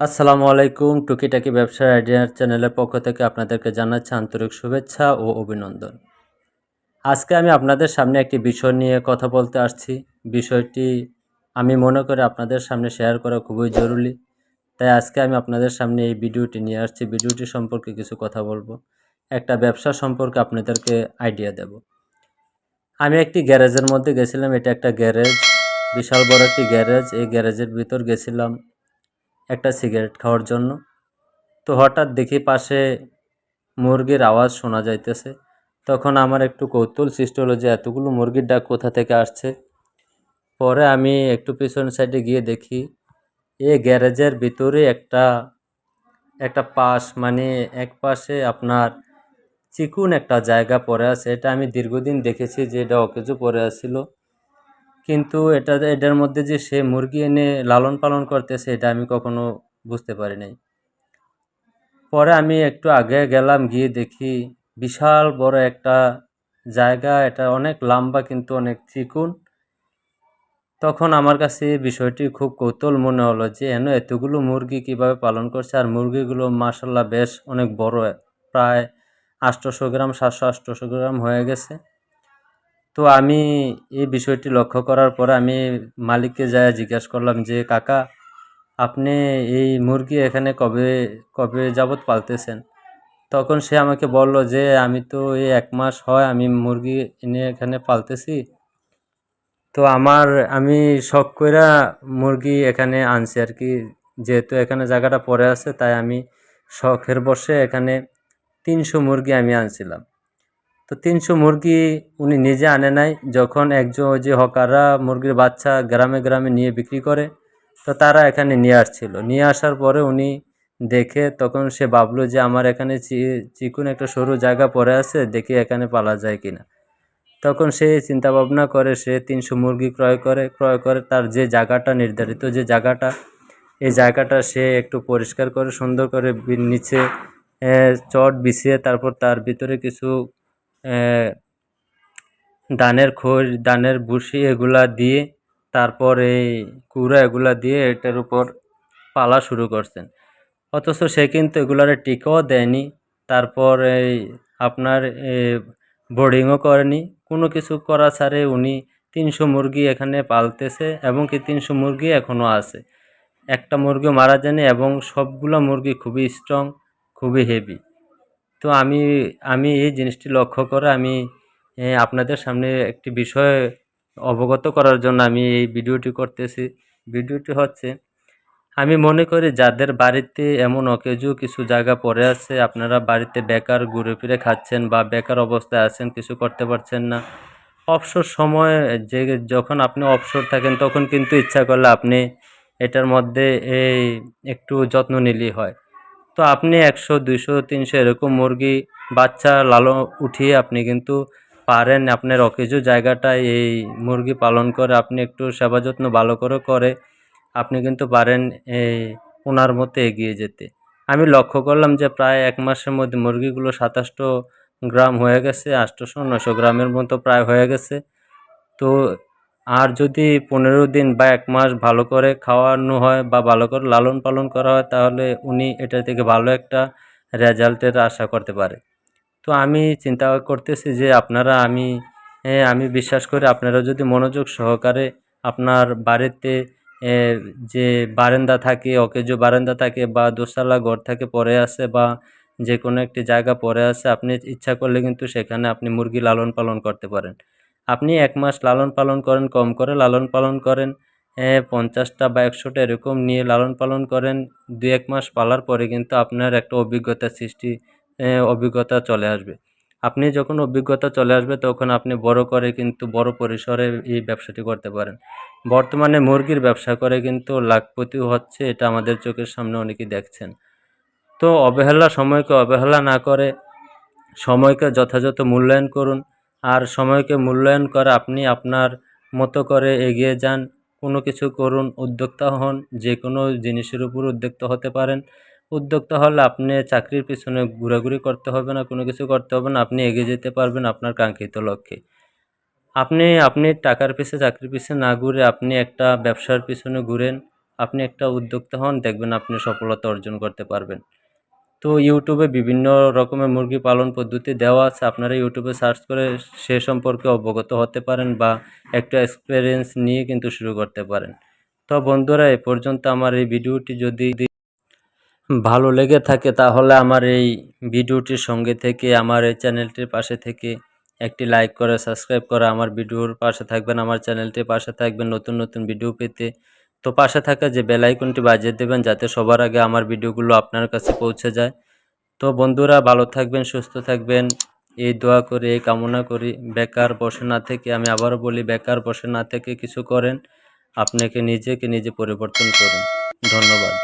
আসসালামু আলাইকুম, টুকিটাকি ব্যবসার আইডিয়ার চ্যানেলের পক্ষ থেকে আপনাদেরকে জানাচ্ছি আন্তরিক শুভেচ্ছা ও অভিনন্দন। আজকে আমি আপনাদের সামনে একটি বিষয় নিয়ে কথা বলতে আসছি। বিষয়টি আমি মনে করি আপনাদের সামনে শেয়ার করা খুবই জরুরি। তাই আজকে আমি আপনাদের সামনে এই ভিডিওটি নিয়ে আসছি। ভিডিওটি সম্পর্কে কিছু কথা বলব। একটা ব্যবসা সম্পর্কে আপনাদেরকে আইডিয়া দেব। আমি একটি গ্যারেজের মধ্যে গেছিলাম। এটা একটা গ্যারেজ, বিশাল বড় একটি গ্যারেজ। এই গ্যারেজের ভিতর গেছিলাম। একটা সিগারেট খাওয়ার জন্য। তো হঠাৎ দেখি পাশে মুরগির আওয়াজ শোনা যাইতেছে। তখন আমার একটু কৌতূহল সৃষ্টি হলো যে এতগুলো মুরগির ডাক কোথা থেকে আসছে। পরে আমি একটু পিছন সাইডে গিয়ে দেখি, এ গ্যারেজের ভিতরে একটা একটা পাশ মানে এক পাশে আপনার চিকুন একটা জায়গা পড়ে আছে। এটা আমি দীর্ঘদিন দেখেছি যে এটা অকেজো পড়ে আসছিল কিন্তু এটা, এটার মধ্যে যে সে মুরগি এনে লালন পালন করতেছে, এটা আমি কখনো বুঝতে পারি নাই। পরে আমি একটু আগে গেলাম, গিয়ে দেখি বিশাল বড় একটা জায়গা, এটা অনেক লম্বা কিন্তু অনেক চিকুন। তখন আমার কাছে বিষয়টি খুব কৌতূহল মনে হলো যে, এন, এতগুলো মুরগি কীভাবে পালন করছে? আর মুরগিগুলো মাসাল্লাহ বেশ অনেক বড়, প্রায় আটশোশো গ্রাম, সাতশো আটশোশো গ্রাম হয়ে গেছে। তো আমি এই বিষয়টি লক্ষ্য করার পরে আমি মালিককে যায় জিজ্ঞেস করলাম যে, কাকা, আপনি এই মুরগি এখানে কবে কবে যাবৎ পালতেছেন? তখন সে আমাকে বলল যে, আমি তো এই এক মাস হয় আমি মুরগি এনে এখানে পালতেছি। তো আমার, আমি শখ কইরা মুরগি এখানে আনছি আর কি যেহেতু এখানে জায়গাটা পড়ে আছে, তাই আমি শখের বসে এখানে তিনশো মুরগি আমি আনছিলাম। তো তিনশো মুরগি উনি নিজে আনে নাই, যখন একজন যে হকাররা মুরগির বাচ্চা গ্রামে গ্রামে নিয়ে বিক্রি করে, তো তারা এখানে নিয়ে আসছিল। নিয়ে আসার পরে উনি দেখে, তখন সে ভাবলো যে আমার এখানে চিকুন একটা সরু জায়গা পড়ে আছে, দেখি এখানে পালা যায় কিনা। তখন সে চিন্তা ভাবনা করে, সে তিনশো মুরগি ক্রয় করে ক্রয় করে তার যে জায়গাটা, নির্ধারিত যে জায়গাটা, এই জায়গাটা সে একটু পরিষ্কার করে, সুন্দর করে নিচে চট বিছিয়ে, তারপর তার ভিতরে কিছু ধানের খোল ধানের ভুসি এগুলা দিয়ে, তারপর এই কুড়া এগুলা দিয়ে এটার উপর পালা শুরু করছেন। অথচ সে কিন্তু এগুলার টিকাও দেয়নি, তারপর এই আপনার বোর্ডিংও করেনি। কোনো কিছু করা ছাড়ে উনি তিনশো মুরগি এখানে পালতেছে এবং কি তিনশো মুরগি এখনও আছে। একটা মুরগি মারা যায়নি এবং সবগুলো মুরগি খুবই স্ট্রং খুবই হেভি তো আমি আমি এই জিনিসটি লক্ষ্য করে আমি আপনাদের সামনে একটি বিষয় অবগত করার জন্য আমি এই ভিডিওটি করতেছি। ভিডিওটি হচ্ছে, আমি মনে করি যাদের বাড়িতে এমন অকেজো কিছু জায়গা পড়ে আছে, আপনারা বাড়িতে বেকার ঘুরে ফিরে খাচ্ছেন বা বেকার অবস্থায় আছেন, কিছু করতে পারছেন না। অবসর সময় যে, যখন আপনি অবসর থাকেন, তখন কিন্তু ইচ্ছা করলে আপনি এটার মধ্যে এই একটু যত্ন নিলেই হয়। তো আপনি একশো দুশো তিনশো এরকম মুরগি, বাচ্চা লালো উঠিয়ে আপনি কিন্তু পারেন। আপনার অকেজো জায়গাটায় এই মুরগি পালন করে, আপনি একটু সেবা যত্ন ভালো করে করে আপনি কিন্তু পারেন এই ওনার মতো এগিয়ে যেতে। আমি লক্ষ্য করলাম যে প্রায় এক মাসের মধ্যে মুরগিগুলো সাতাশটো গ্রাম হয়ে গেছে আটশোশো নশো গ্রামের মতো প্রায় হয়ে গেছে। তো আর যদি পনেরো দিন বা এক মাস ভালো করে খাওয়ানো হয় বা ভালো করে লালন পালন করা হয়, তাহলে উনি এটা থেকে ভালো একটা রেজাল্টের আশা করতে পারে। তো আমি চিন্তা করতেছি যে আপনারা, আমি আমি বিশ্বাস করি আপনারা যদি মনোযোগ সহকারে আপনার বাড়িতে যে বারান্দা থাকে অকেজো বারান্দা থাকে বা দোসালা ঘর থাকে, পরে আছে বা যে কোনো একটি জায়গা পরে আছে, আপনি ইচ্ছা করলে কিন্তু সেখানে আপনি মুরগি লালন পালন করতে পারেন। আপনি এক মাস লালন পালন করেন, কম করে লালন পালন করেন। পঞ্চাশটা বা একশোটা এরকম নিয়ে লালন পালন করেন। দু এক মাস পালার পরে কিন্তু আপনার একটা অভিজ্ঞতা সৃষ্টি অভিজ্ঞতা চলে আসবে। আপনি যখন অভিজ্ঞতা চলে আসবে তখন আপনি বড় করে কিন্তু বড় পরিসরে এই ব্যবসাটি করতে পারেন। বর্তমানে মুরগির ব্যবসা করে কিন্তু লাখপতি হচ্ছে, এটা আমাদের চোখের সামনে অনেকেই দেখছেন। তো অবহেলা সময়কে অবহেলা না করে সময়কে যথাযথ মূল্যায়ন করুন। আর সময়কে মূল্যায়ন করে আপনি আপনার মতো করে এগিয়ে যান। কোনো কিছু করুন, উদ্যোক্তা হন, যে কোনো জিনিসের উপর উদ্যোক্তা হতে পারেন। উদ্যোক্তা হলে আপনি চাকরির পিছনে ঘোরাঘুরি করতে হবে না, কোনো কিছু করতে হবে না, আপনি এগিয়ে যেতে পারবেন আপনার কাঙ্ক্ষিত লক্ষ্যে। আপনি আপনি টাকার পিছে, চাকরির পিছনে না ঘুরে আপনি একটা ব্যবসার পিছনে ঘুরেন, আপনি একটা উদ্যোক্তা হন, দেখবেন আপনি সফলতা অর্জন করতে পারবেন। তো ইউটিউবে বিভিন্ন রকমের মুরগি পালন পদ্ধতি দেওয়া আছে। আপনারা ইউটিউবে সার্চ করে সে সম্পর্কে অবগত হতে পারেন বা একটা এক্সপিরিয়েন্স নিয়ে কিন্তু শুরু করতে পারেন। তো বন্ধুরা, এ পর্যন্ত আমার এই ভিডিওটি যদি ভালো লেগে থাকে তাহলে আমার এই ভিডিওটির সঙ্গে থেকে আমার এই চ্যানেলটির পাশে থেকে একটি লাইক করে সাবস্ক্রাইব করে আমার ভিডিওর পাশে থাকবেন। আমার চ্যানেলটির পাশে থাকবেন নতুন নতুন ভিডিও পেতে। তো পাশে থাকা যে বেল আইকনটি বাজিয়ে দেবেন যাতে সবার আগে আমার ভিডিওগুলো আপনার কাছে পৌঁছে যায়। তো বন্ধুরা, ভালো থাকবেন, সুস্থ থাকবেন। এই দোয়া করি, এই কামনা করি। বেকার বসে না থেকে, আমি আবারও বলি, বেকার বসে না থেকে কিছু করেন। আপনাকে নিজেকে নিজে পরিবর্তন করুন। ধন্যবাদ।